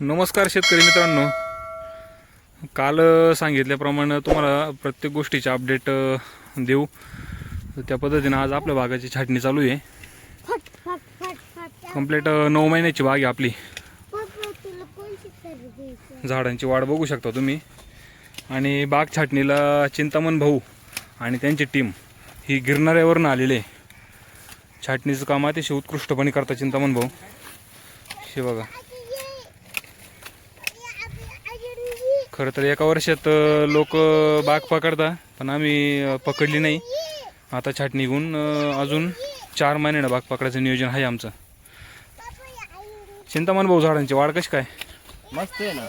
नमस्कार शेतकरी मित्रांनो. काल सांगितल्याप्रमाणे तुम्हाला प्रत्येक गोष्टीचे अपडेट देऊ. त्या पद्धतीनं आज आपल्या बागाची छाटणी चालू आहे. कंप्लीट नऊ महिन्याची बाग आहे आपली. झाडांची वाढ बघू शकता तुम्ही. आणि बाग छाटणीला चिंतामण भाऊ आणि त्यांची टीम ही गिरणाऱ्यावरून आलेली. आहे छाटणीचं काम अतिशय उत्कृष्टपणे करता चिंतामण भाऊ. हे बघा. खरं तर एका वर्षात लोक बाग पकडता पण आम्ही पकडली नाही. आता छाटणी घेऊन अ, अजून चार महिन्यानं बाग पकडायचं नियोजन आहे आमचं. चिंतामण भाऊ झाडांची वाढ कशी काय? मस्त आहे ना.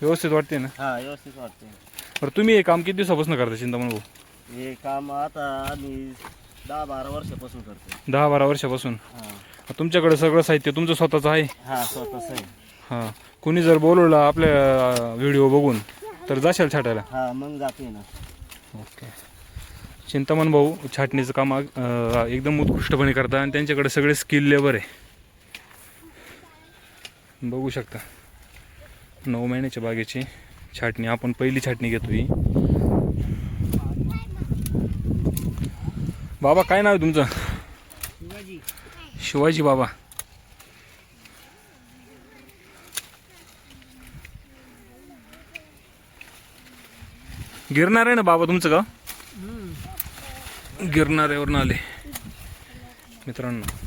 व्यवस्थित वाटते ना? हा व्यवस्थित वाटते. बरं तुम्ही हे काम किती दिवसापासून करता चिंतामण भाऊ? हे काम आता आम्ही दहा बारा वर्षापासून करतो दहा बारा वर्षापासून? हा. तुमच्याकडे सगळं साहित्य तुमचं स्वतःचं आहे? हा स्वतःच आहे. हां. कुणी जर बोलवलं आपल्या व्हिडिओ बघून तर जाशाल छाटायला? हा मग जाते ना. ओके. चिंतामण भाऊ छाटणीचं काम अं, एकदम उत्कृष्टपणे करतात आणि त्यांच्याकडे सगळे स्किल लेबर आहे. बघू शकता. नऊ महिन्याच्या बागेची छाटणी आपण पहिली छाटणी घेतो ही बाबा काय नाव आहे तुमचं? शिवाजी बाबा. गिरणार आहे ना बाबा तुमचं गाव? गिरणाऱ्यावरून आले. मित्रांनो.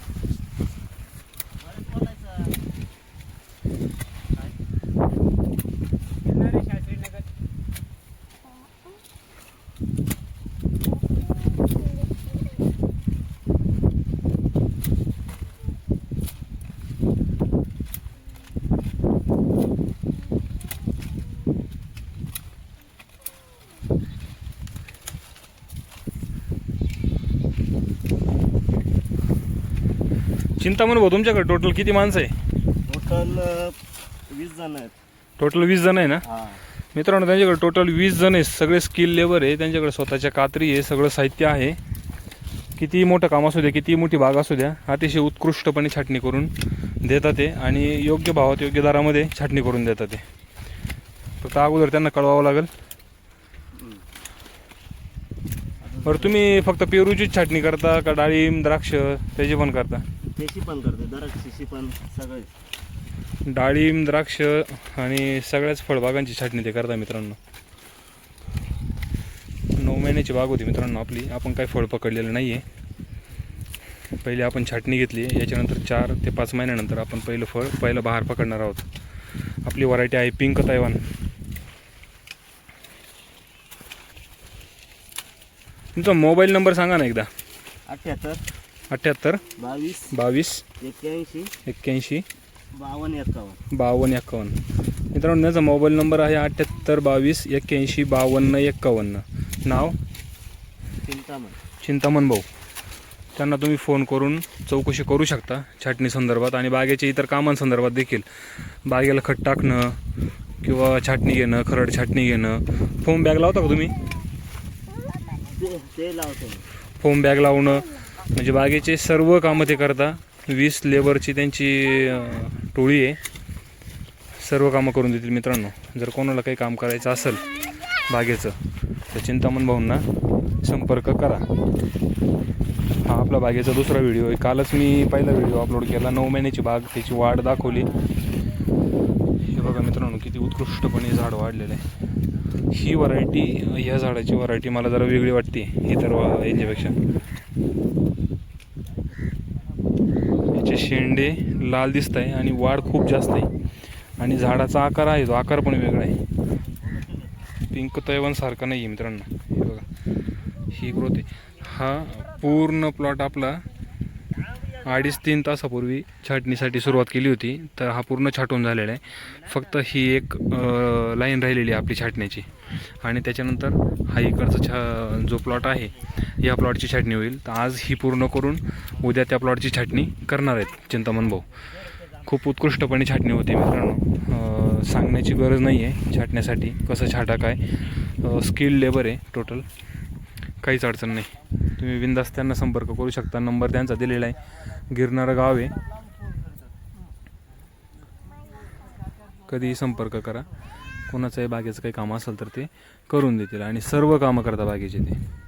चिंतामण भाऊ तुमच्याकडे टोटल किती माणसं आहे? टोटल वीस जण आहेत. टोटल वीस जण आहे ना? हा. मित्रांनो त्यांच्याकडे टोटल वीस जण आहे सगळे स्किल लेबर आहे. त्यांच्याकडे स्वतःच्या कात्री आहे. सगळं साहित्य आहे. किती मोठं काम असू द्या किती मोठी बाग असू द्या अतिशय उत्कृष्टपणे छाटणी करून देतात ते आणि योग्य भावात योग्य दरामध्ये छाटणी करून देतात ते. फक्त अगोदर त्यांना कळवावं लागेल. बरं तुम्ही फक्त पेरूचीच छाटणी करता का डाळिंब द्राक्ष त्याची पण करता? त्याची पण करते पण सगळे. डाळिंब द्राक्ष आणि सगळ्याच फळबागांची छाटणी ते करता मित्रांनो. नऊ महिन्याची बाग होती मित्रांनो आपली. आपण काही फळ पकडलेलं नाही आहे पहिले आपण छाटणी घेतली. याच्यानंतर चार ते पाच महिन्यानंतर आपण पहिलं फळ पहिलं बहार पकडणार आहोत. आपली व्हरायटी आहे पिंक तैवान. तुमचा मोबाईल नंबर सांगा ना एकदा. अठ्याहत्तर अठ्ठ्याहत्तर बावीस बावीस एक्क्याऐंशी एक्क्याऐंशी बावन्न एक्कावन्न बावन्न एक्कावन्न मित्रांनो त्याचा मोबाईल नंबर आहे अठ्ठ्याहत्तर बावीस एक्क्याऐंशी बावन्न एक्कावन्न नाव? चिंतामण. चिंतामण भाऊ. त्यांना तुम्ही फोन करून चौकशी करू शकता छाटणी संदर्भात आणि बागेच्या इतर कामांसंदर्भात देखील. बागेला खत टाकणं किंवा छाटणी घेणं खरड छाटणी घेणं. फोम बॅग लावता का तुम्ही? ते लावतो फोम बॅग लावणं. म्हणजे बागेचे सर्व कामं ते करता. वीस लेबरची त्यांची टोळी आहे. सर्व कामं करून देतील मित्रांनो. जर कोणाला काही काम करायचं असेल बागेचं तर चिंतामण भाऊंना संपर्क करा. हा आपला बागेचा दुसरा व्हिडिओ आहे. कालच मी पहिला व्हिडिओ अपलोड केला. नऊ महिन्याची बाग त्याची वाढ दाखवली. हे बघा मित्रांनो किती उत्कृष्टपणे झाड वाढलेलं आहे. ही व्हरायटी ह्या झाडाची व्हरायटी मला जरा वेगळी वाटते. इतर वा- याच्यापेक्षा. शेंडे लाल दिसत आहे आणि वाढ खूप जास्त आहे. आणि झाडाचा आकार आहे तो आकार पण वेगळा आहे. पिंक तैवनसारखा नाही आहे मित्रांनो. हे बघा ही ग्रोथ आहे. हा पूर्ण प्लॉट आपला अडीच तीन तासापूर्वी छाटणीसाठी सुरुवात केली होती तर हा पूर्ण छाटून झालेला आहे. फक्त ही एक लाईन राहिलेली आहे आपली छाटण्याची आणि त्याच्यानंतर हा इकडचा छा जो प्लॉट आहे या प्लॉटची छाटणी होईल. तर आज ही पूर्ण करून उद्या त्या प्लॉटची छाटणी करणार आहेत चिंतामण भाऊ. खूप उत्कृष्टपणे छाटणी होते मित्रांनो. सांगण्याची गरज नाही आहे छाटण्यासाठी कसं छाटा काय. स्किल लेबर आहे टोटल काहीच अडचण नाही. तुम्ही बिंदास त्यांना संपर्क करू शकता. नंबर त्यांचा दिलेला आहे. गिरणारं गाव आहे. कधीही संपर्क करा. कोणाचंही बागेचं काही काम असेल तर ते करून देतील आणि सर्व कामं करता बागेचे ते.